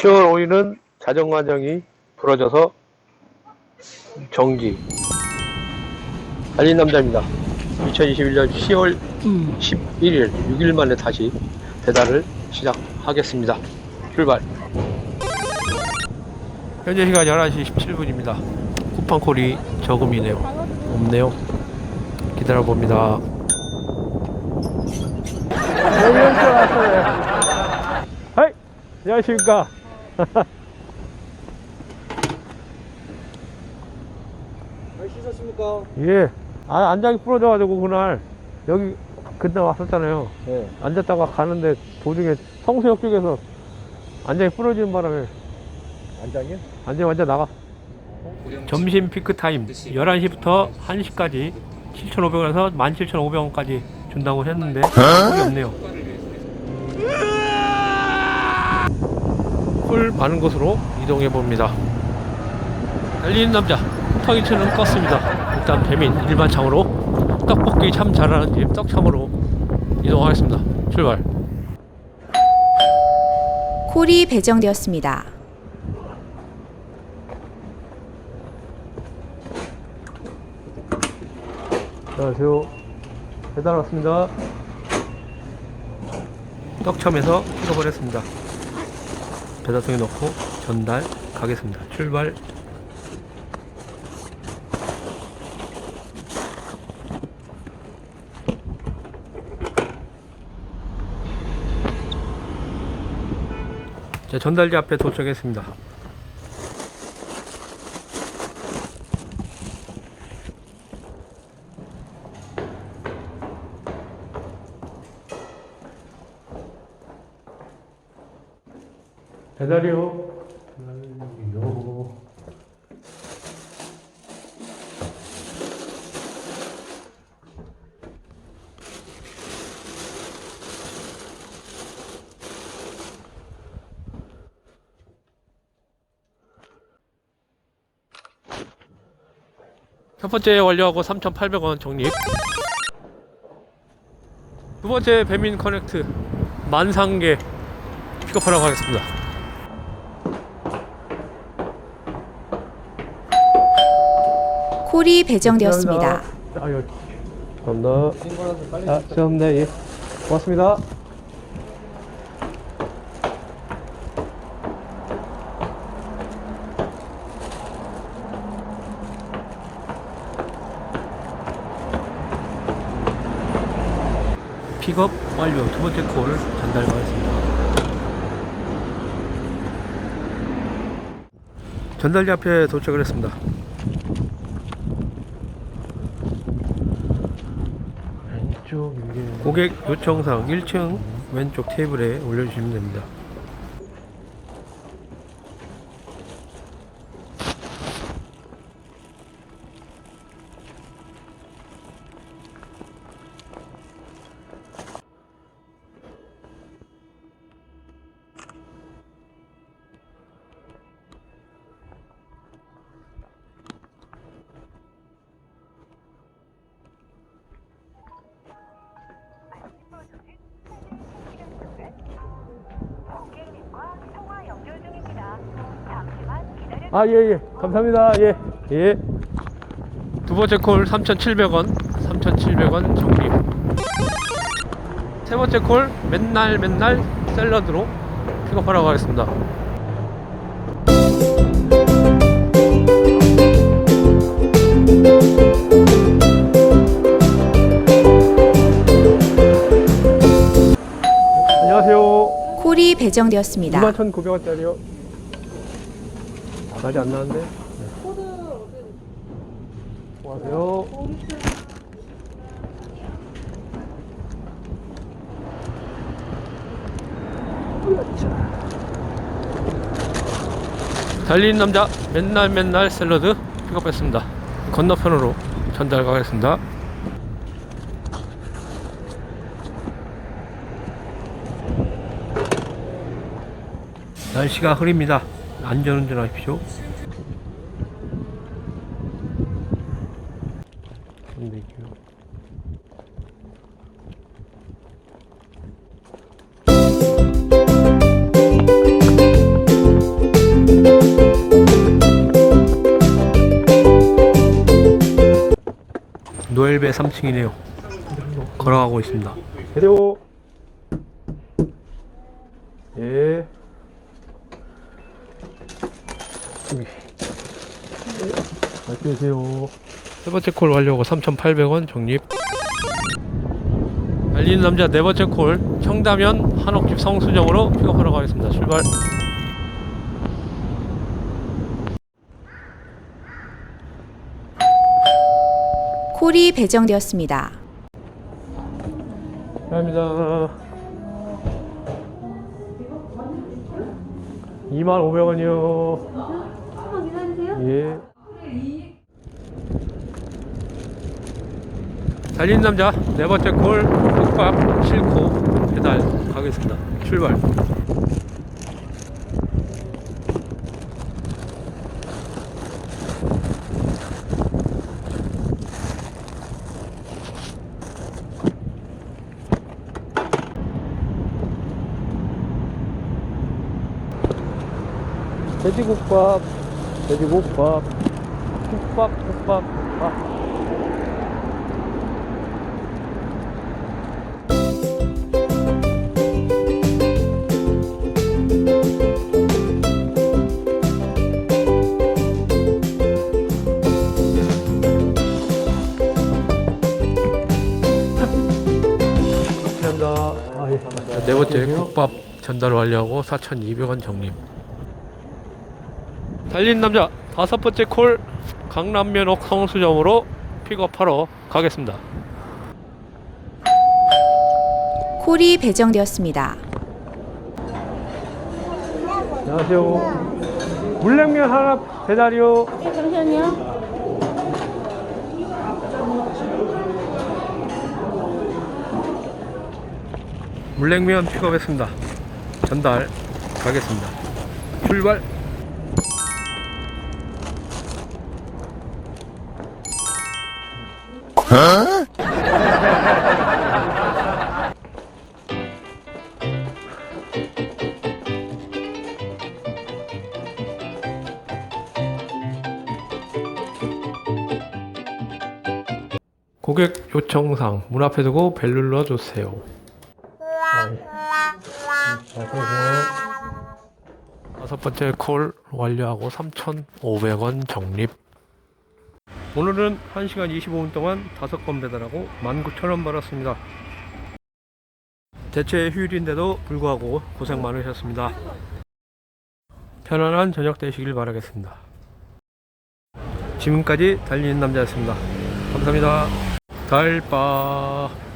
2천 오일은 자전거 안정이 부러져서 정지. 달린 남자입니다. 2021년 10월 11일 6일 만에 다시 배달을 시작하겠습니다. 출발. 현재 시간 11시 17분입니다. 쿠팡콜이 저금이네요. 없네요. 기다려 봅니다. 하이! 안녕하십니까. 씻었습니까? 예. 아, 안장이 부러져가지고 그날 여기 그때 왔었잖아요. 네. 앉았다가 가는데 도중에 성수역 쪽에서 안장이 부러지는 바람에 안장이요? 안장이 완전 나가. 점심 피크 타임 11시부터 1시까지 7,500원에서 17,500원까지 준다고 했는데 콜이 없네요. 콜 많은 곳으로 이동해 봅니다. 달리는 남자 턱이츠는 껐습니다. 일단 배민 일반 창으로 떡볶이 참 잘하는 집 떡참으로 이동하겠습니다. 출발. 콜이 배정되었습니다. 안녕하세요. 배달 왔습니다. 떡참에서 했습니다. 배달통에 넣고 전달 가겠습니다. 출발. 자, 전달지 앞에 도착했습니다. 배달이요. 배달이요. 첫 번째 완료하고 3,800원 적립. 두 번째 배민 커넥트 만상계 픽업하러 가겠습니다. 콜이 배정되었습니다. 아유, 감사합니다. 빨리 아, 죄송합니다. 예. 고맙습니다. 픽업 완료. 두 번째 콜 전달 가겠습니다. 전달지 앞에 도착을 했습니다. 왼쪽 이게 고객 요청사항 1층 왼쪽 테이블에 올려주시면 됩니다. 아, 예, 예. 감사합니다. 예. 예. 두 번째 콜 3,700원. 3,700원 정리. 세 번째 콜 맨날 맨날 샐러드로 픽업하러 가겠습니다. 안녕하세요. 콜이 배정되었습니다. 21,900원짜리요. 아직 안 나왔는데. 코드 안녕하세요. 달리는 남자 맨날 맨날 샐러드 픽업했습니다. 건너편으로 전달 가겠습니다. 날씨가 흐립니다. 안전운전 하십시오. 안되죠. 노엘베 3층이네요. 걸어가고 있습니다. 해요. 예. 맛있게 드세요. 세 번째 콜 완료하고 3,800원 적립. 달리는 남자 네 번째 콜 청담면 한옥집 성수점으로 픽업하러 가겠습니다. 출발. 콜이 배정되었습니다. 감사합니다. 25,500원이요. 한번 기다리세요. 예. 달리는 남자 네 번째 콜 국밥 싣고 배달 가겠습니다. 출발. 돼지국밥, 돼지국밥, 국밥, 국밥, 국밥. 네 번째 국밥 전달 완료하고 4,200원 적립. 달린 남자 다섯 번째 콜 강남면 옥 성수점으로 픽업하러 가겠습니다. 콜이 배정되었습니다. 안녕하세요. 물냉면 하나 배달이요. 네, 잠시만요. 물냉면 픽업했습니다. 전달 가겠습니다. 출발. 고객 요청사항 문 앞에 두고 벨 눌러 주세요. 다섯 번째 콜 완료하고 3,500원 적립. 오늘은 1시간 25분 동안 5건 배달하고 19,000원 벌었습니다. 대체 휴일인데도 불구하고 고생 많으셨습니다. 편안한 저녁 되시길 바라겠습니다. 지금까지 달리는 남자였습니다. 감사합니다. 달바